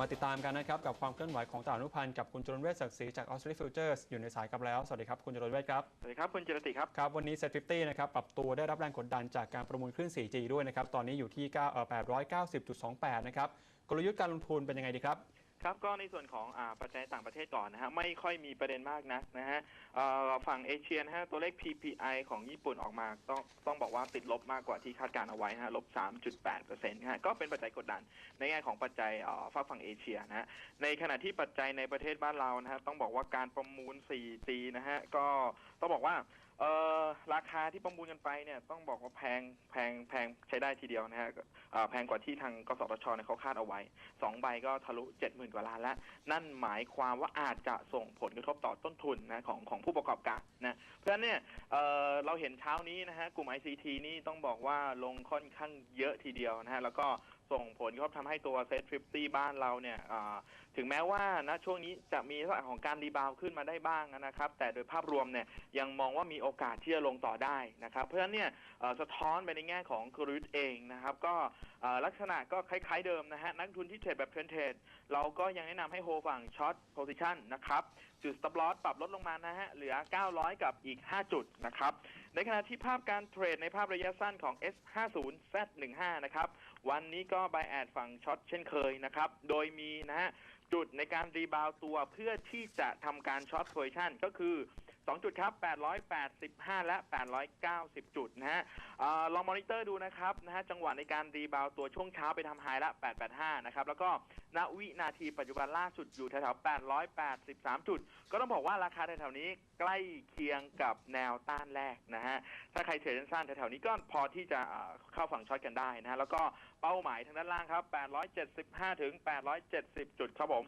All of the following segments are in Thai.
มาติดตามกันนะครับกับความเคลื่อนไหวของตลาดอนุพันธ์กับคุณจรนเวชศักดิ์ศรีจาก a u s t r a l i Futures อยู่ในสายกับแล้ว สวัสดีครับคุณจรนเวชครับ สวัสดีครับ คุณจิรติครับ ครับ วันนี้ Set 50นะครับ ปรับตัวได้รับแรงกดดันจากการประมูลคลื่น 4G ด้วยนะครับ ตอนนี้อยู่ที่9เอ่อ890.28 นะครับ กลยุทธ์การลงทุนเป็นยังไงดีครับ ครับก็ในส่วนของอาปัจจัยต่างประเทศก่อนนะฮะไม่ค่อยมีประเด็นมากนักนะฮะฝั่งเอเชียนะฮะตัวเลข PPI ของญี่ปุ่นออกมาต้องต้องบอกว่าติดลบมากกว่าที่คาดการเอาไว้นะฮะลบ 3.8%นะฮะก็เป็นปัจจัยกดดันในแง่ของปัจจัยเอ่อฝากฝั่งเอเชียนะฮะในขณะที่ปัจจัยในประเทศบ้านเรานะฮะต้องบอกว่าการประมูล 4G นะฮะก็ต้องบอกว่า เออราคาที่ประมูลกันไปเนี่ยต้องบอกว่าแพงแพงแพงใช้ได้ทีเดียวนะฮะเอ่อแพงกว่าที่ทางกสทชเนี่ยเขาคาดเอาไว้สองใบก็ทะลุเจ็ดหมื่นกว่าล้านแล้ว นั่นหมายความว่าอาจจะส่งผลกระทบต่อต้นทุนนะของของผู้ประกอบการนะเพราะฉะนั้นเนี่ยเอ่อเราเห็นเช้านี้นะฮะกลุ่ม ICT นี่ต้องบอกว่าลงค่อนข้างเยอะทีเดียวนะฮะแล้วก็ ส่งผลกระทบทำให้ตัวเซ็ตทริปตี้บ้านเราเนี่ยถึงแม้ว่านะช่วงนี้จะมีลักษณะของการรีบาวขึ้นมาได้บ้างนะครับ แต่โดยภาพรวมเนี่ยยังมองว่ามีโอกาสที่จะลงต่อได้นะครับ เพราะฉะนั้นเนี่ยสะท้อนไปในแง่ของกลยุทธ์เองนะครับ ก็ลักษณะก็คล้ายๆเดิมนะฮะนักทุนที่เทรดแบบเทรนเทรดเราก็ยังแนะนำให้โฮฝั่งช็อตโพซิชันนะครับ จุด stop loss ปรับลดลงมานะฮะเหลือ 900 กับอีก 5 จุดนะครับ ในขณะที่ภาพการเทรดในภาพระยะสั้นของ S50 Z15 นะครับ วันนี้ก็บายแอดฝั่งช็อตเช่นเคยนะครับ โดยมีนะฮะจุดในการรีบาวตัวเพื่อที่จะทำการช็อตโพซิชันก็คือ 2จุดครับ885และ890จุดนะฮะออลองมอนิเตอร์ดูนะครับนะฮะจังหวะในการรีบาวตัวช่วงเช้าไปทำไฮละ885นะครับ แล้วก็ณวินาทีปัจจุบันล่าสุดอยู่แถวๆ883จุด ก็ต้องบอกว่าราคาแถวๆนี้ใกล้เคียงกับแนวต้านแรกนะฮะ ถ้าใครเทรดสั้นแถวๆนี้ก็พอที่จะเอ่อเข้าฝั่งช็อตกันได้นะฮะ แล้วก็เป้าหมายทางด้านล่างครับ875ถึง870จุดครับผม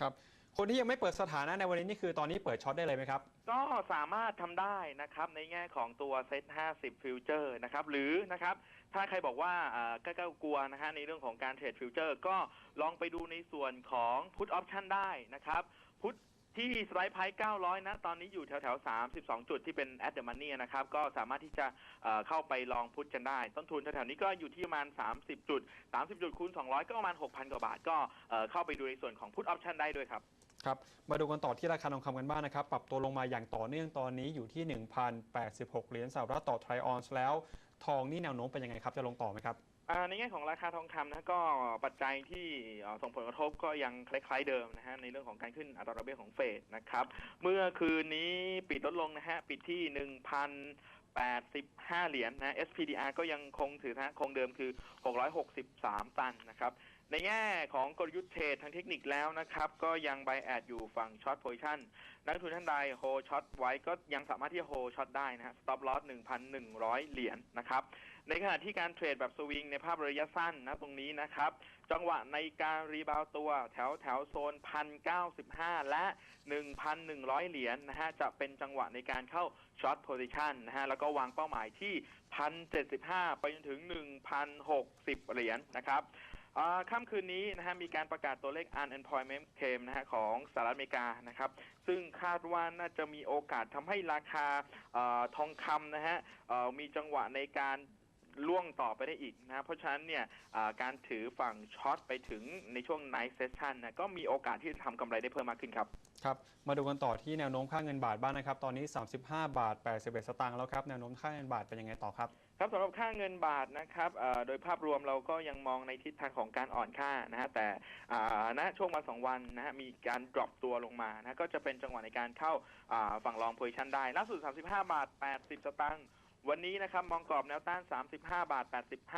ครับ คนที่ยังไม่เปิดสถานะในวันนี้นี่คือตอนนี้เปิดช็อตได้เลยไหมครับ ก็สามารถทำได้นะครับในแง่ของตัวเซ็ต50 ฟิวเจอร์นะครับหรือนะครับถ้าใครบอกว่าเอ่อก็กลัวนะฮะในเรื่องของการเทรดฟิวเจอร์ก็ลองไปดูในส่วนของพุทออปชันได้นะครับพุทที่สไลด์ไพ900 นะ ตอนนี้อยู่แถวแถว32 จุดที่เป็น at the money นะครับ ก็สามารถที่จะเอ่อเข้าไปลองพุทกันได้ ต้นทุนแถวๆนี้ก็อยู่ที่ประมาณ 30 จุด 30 จุดคูณ 200 ก็ประมาณ 6,000 กว่าบาท ก็เอ่อเข้าไปดูในส่วนของพุทออปชันได้ด้วยครับ ครับ มาดูกันต่อที่ราคาทองคำกันบ้างนะครับ ปรับตัวลงมาอย่างต่อเนื่องตอนนี้อยู่ที่ 1,086 เหรียญสหรัฐต่อไทรออนซ์แล้ว ทองนี่แนวโน้มเป็นยังไงครับ จะลงต่อไหมครับในแง่ของราคาทองคำนะก็ปัจจัยที่ส่งผลกระทบก็ยังคล้ายๆเดิมนะฮะในเรื่องของการขึ้นอัตราดอกเบี้ยของเฟดนะครับ เมื่อคืนนี้ปิดลดลงนะฮะปิดที่ 1,085 เหรียญนะ SPDR ก็ยังคงถือนะคงเดิมคือ 663 ตันนะครับ ในแง่ของกลยุทธ์เทรดทางเทคนิคแล้วนะครับ ก็ยังไบแอดอยู่ฝั่งช็อตโพซิชันนักทุนท่านใดโฮช็อตไว้ก็ยังสามารถที่จะโฮช็อตได้นะฮะสต็อปลอส1,100 เหรียญนะครับ ในขณะที่การเทรดแบบสวิงในภาพระยะสั้นนะตรงนี้นะครับ จังหวะในการรีบาวตัวแถวแถวโซน 1,095 และ 1,100 เหรียญนะฮะจะเป็นจังหวะในการเข้าช็อตโพซิชันนะฮะแล้วก็วางเป้าหมายที่ 1,075 ไปจนถึง 1,060 เหรียญนะครับ ค่ำคืนนี้นะฮะมีการประกาศตัวเลข unemployment claim นะฮะของสหรัฐอเมริกานะครับ ซึ่งคาดว่าน่าจะมีโอกาสทำให้ราคาอทองคำนะฮะมีจังหวะในการ ล่วงต่อไปได้อีกนะเพราะฉะนั้นเนี่ยอ่าการถือฝั่งช็อตไปถึงในช่วง night session นะก็มีโอกาสที่จะทำกำไรได้เพิ่มมากขึ้นครับครับมาดูกันต่อที่แนวโน้มค่าเงินบาทบ้างนะครับ ตอนนี้ 35 บาท 81 สตางค์แล้วครับ แนวโน้มค่าเงินบาทเป็นยังไงต่อครับครับสำหรับค่าเงินบาทนะครับเอ่อโดยภาพรวมเราก็ยังมองในทิศทางของการอ่อนค่านะฮะแต่อ่าณช่วงวันสองวันนะฮะมีการดรอปตัวลงมานะก็จะเป็นจังหวะในการเข้าอ่าฝั่งรองโพซิชันได้ล่าสุด 35 บาท 80 สตางค์ วันนี้นะครับมองกรอบแนวต้าน 35 บาท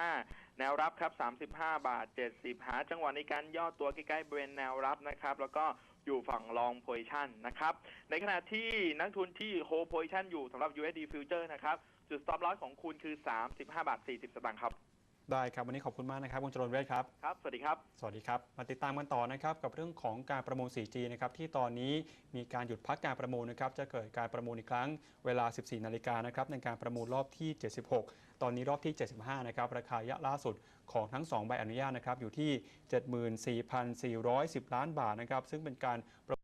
85 แนวรับครับ 35 บาท 70 หาจังหวะในการย่อตัวใกล้ๆบริเวณแนวรับนะครับ แล้วก็อยู่ฝั่งลองโพซิชันนะครับ ในขณะที่นักทุนที่โฮโพซิชันอยู่สำหรับ USD Future นะครับ จุด stop loss ของคุณคือ 35 บาท 40 สตางค์ครับ ได้ครับ วันนี้ขอบคุณมากนะครับคุณจรนเวชครับ ครับ สวัสดีครับ สวัสดีครับ มาติดตามกันต่อนะครับกับเรื่องของการประมูล 4G นะครับที่ตอนนี้มีการหยุดพักการประมูลนะครับจะเกิดการประมูลอีกครั้งเวลา 14 นาฬิกานะครับในการประมูลรอบที่ 76 ตอนนี้รอบที่ 75 นะครับราคายะล่าสุดของทั้ง 2 ใบอนุญาตนะครับอยู่ที่ 74,410 ล้านบาทนะครับซึ่งเป็นการประ